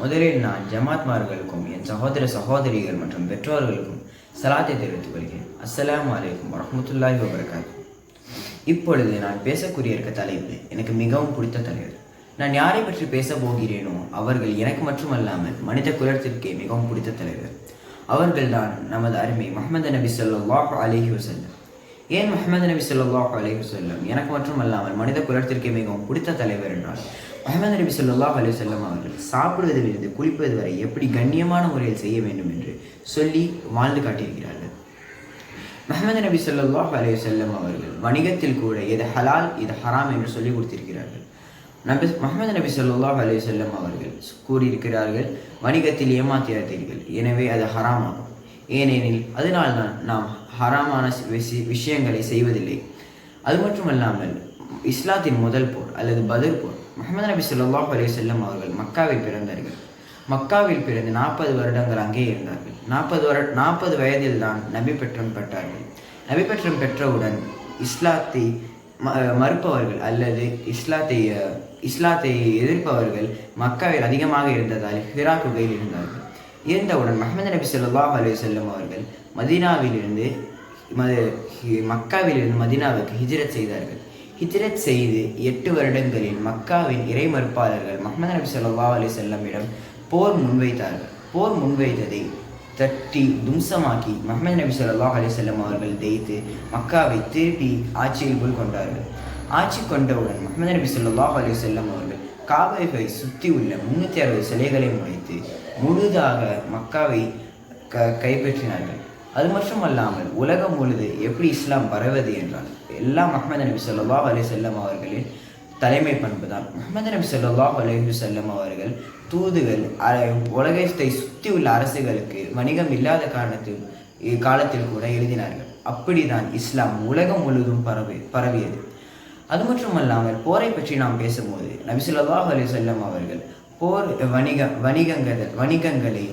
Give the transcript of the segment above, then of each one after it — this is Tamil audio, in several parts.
முதலில் நான் ஜமாத்மார்களுக்கும் என் சகோதர சகோதரிகள் மற்றும் பெற்றோர்களுக்கும் சலாத்தை தெரிவித்துக் கொள்கிறேன். அஸ்லாம் அலைக்கும் வரமத்துல்லாஹி வபரகாத் இப்பொழுது நான் பேசக்கூடிய இருக்க தலைப்பு எனக்கு மிகவும் பிடித்த தலைவர். நான் யாரை பற்றி பேச போகிறேனோ அவர்கள் எனக்கு மட்டுமல்லாமல் மனித குலத்திற்கே மிகவும் பிடித்த தலைவர். அவர்கள்தான் நமது அருமை முஹம்மது நபி ஸல்லல்லாஹு அலிஹி வசல்லம் ஏன் முஹம்மது நபி ஸல்லல்லாஹு அலைஹி செல்லம் எனக்கு மட்டுமல்லாமல் மனித குலத்திற்கு மிகவும் பிடித்த தலைவர் என்றால் முஹம்மது நபி ஸல்லல்லாஹு அலைஹி செல்லம் அவர்கள் சாப்பிடுவதிலிருந்து குளிப்பது வரை எப்படி கண்ணியமான முறையில் செய்ய வேண்டும் என்று சொல்லி வாழ்ந்து காட்டியிருக்கிறார்கள். முஹம்மது நபி ஸல்லல்லாஹு அலைஹி செல்லம் அவர்கள் வணிகத்தில் கூட இது ஹலால் இது ஹராம் என்று சொல்லி கொடுத்திருக்கிறார்கள். நபி மஹமது நபி ஸல்லல்லாஹு அலைஹி செல்லம் அவர்கள் கூறியிருக்கிறார்கள் வணிகத்தில் ஏமாத்திராதீர்கள் எனவே அது ஹராமாகும். ஏனெனில் அதனால் தான் நாம் ஹராமான விஷ- விஷயங்களை செய்வதில்லை. அது மட்டுமல்லாமல் இஸ்லாத்தின் முதல் போர் அல்லது பதில் போர் முகமது நபி சொல்லாஹ் அலி செல்லம் அவர்கள் மக்காவில் பிறந்தார்கள். மக்காவில் பிறந்து நாற்பது வருடங்கள் அங்கே இருந்தார்கள். நாற்பது வரு நாற்பது வயதில் தான் நபி பெற்றம் பெற்றார்கள். நபி பெற்றம் பெற்றவுடன் இஸ்லாத்தை ம- மறுப்பவர்கள் அல்லது இஸ்லாத்தை இஸ்லாத்தை எதிர்ப்பவர்கள் மக்காவில் அதிகமாக இருந்ததால் ஹிரா குகையில் இருந்தார்கள். இருந்தவுடன் மஹமது நபி சொல்லாஹ் அலி செல்லம் அவர்கள் மதீனாவிலிருந்து மது மக்காவிலிருந்து மதீனாவுக்கு ஹிஜ்ரத் செய்தார்கள். ஹிஜ்ரத் செய்து எட்டு வருடங்களில் மக்காவின் இறை மறுப்பாளர்கள் மஹமது நபி ஸல்லல்லாஹு அலி செல்லமிடம் போர் முன்வைத்தார்கள். போர் முன்வைத்ததை தட்டி தும்சமாக்கி மஹமது நபி ஸல்லல்லாஹு அலி செல்லம் அவர்கள் ஜெயித்து மக்காவை திருப்பி ஆட்சியிற்குள் கொண்டார்கள். ஆட்சி கொண்டவுடன் மஹமது நபி சொல்லாஹ் அலி செல்லம் அவர்கள் காபைகளை சுற்றி உள்ள முன்னூற்றி அறுபது சிலைகளை முளைத்து முழுதாக மக்காவை க கைப்பற்றினார்கள். அது மட்டுமல்லாமல் உலகம் முழுது எப்படி இஸ்லாம் பரவது என்றால் எல்லாம் முஹம்மது நபி சொல்லா அலி செல்லம் அவர்களின் தலைமை பண்பு தான். முகமது நபி ஸல்லல்லாஹு அலைஹி செல்லம் அவர்கள் தூதுகள் உலகத்தை சுற்றி உள்ள அரசுகளுக்கு வணிகம் இல்லாத காரணத்தில் காலத்தில் கூட எழுதினார்கள். அப்படிதான் இஸ்லாம் உலகம் முழுவதும் பரவி பரவியது. அது மட்டுமல்லாமல் போரை பற்றி நாம் பேசும்போது நபி ஸல்லல்லாஹு அலைஹி அவர்கள் போர் வணிக வணிகங்கள் வணிகங்களை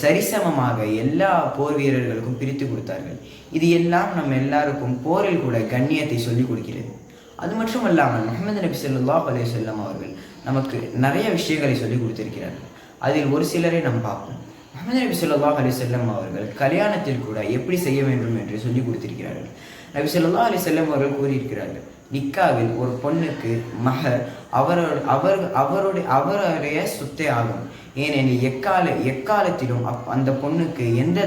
சரிசமமாக எல்லா போர் வீரர்களுக்கும் பிரித்து கொடுத்தார்கள். இது எல்லாம் நம்ம எல்லாருக்கும் போரில் கூட கண்ணியத்தை சொல்லிக் கொடுக்கிறது. அது மட்டுமல்லாமல் முகமது நபி ஸல்லல்லாஹு அலே வஸல்லம் அவர்கள் நமக்கு நிறைய விஷயங்களை சொல்லிக் கொடுத்திருக்கிறார்கள். அதில் ஒரு சிலரை நாம் பார்ப்போம். முகமது நபி சொல்லா அலி செல்லம் அவர்கள் கல்யாணத்தில் கூட எப்படி செய்ய வேண்டும் என்று சொல்லி கொடுத்திருக்கிறார்கள். நபி சொல்லா அலி செல்லம் அவர்கள் கூறியிருக்கிறார்கள் நிக்காவில் ஒரு பொண்ணுக்கு மகர் அவரோட அவர் அவருடைய அவருடைய சுத்தே ஆகும். ஏனெனில் எக்கால எக்காலத்திலும் அப் அந்த பொண்ணுக்கு எந்த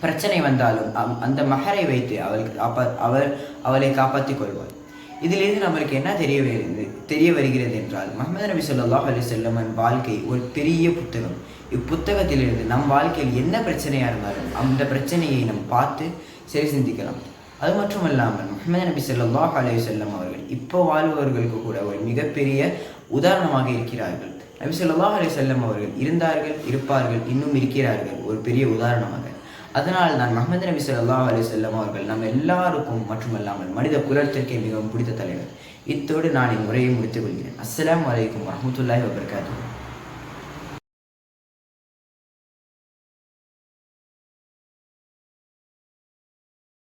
பிரச்சனை வந்தாலும் அம்- அந்த மகரை வைத்து அவள் காப்பா அவர் அவளை காப்பாற்றிக் கொள்வாள். இதிலிருந்து நம்மளுக்கு என்ன தெரிய வருகிறது தெரிய வருகிறது என்றால் முகமது நபி சொல்லாஹ் அலி செல்லமன் வாழ்க்கை ஒரு பெரிய புத்தகம். இப்புத்தகத்திலிருந்து நம் வாழ்க்கையில் என்ன பிரச்சனையாக இருந்தாலும் அந்த பிரச்சனையை நாம் பார்த்து சரி சிந்திக்கலாம். அது மட்டுமல்லாமல் முகமது நபி சொல்லாஹ் அலி செல்லம் அவர்கள் இப்போ வாழ்பவர்களுக்கு கூட ஒரு மிகப்பெரிய உதாரணமாக இருக்கிறார்கள். நபி சொல்லாஹ் அலி செல்லம் அவர்கள் இருந்தார்கள் இருப்பார்கள் இன்னும் இருக்கிறார்கள் ஒரு பெரிய உதாரணமாக. அதனால் நான் மஹமது நபி சொல்லாஹ் அலி செல்லம் அவர்கள் நம் எல்லாருக்கும் மட்டுமல்லாமல் மனித குலத்திற்கே மிகவும் பிடித்த தலைவர். இத்தோடு நான் என் உரையை முடித்துக் கொள்கிறேன். அஸ்லாம் வலைக்கம் வரமத்துல்லாஹி வபரகாத்துஹு.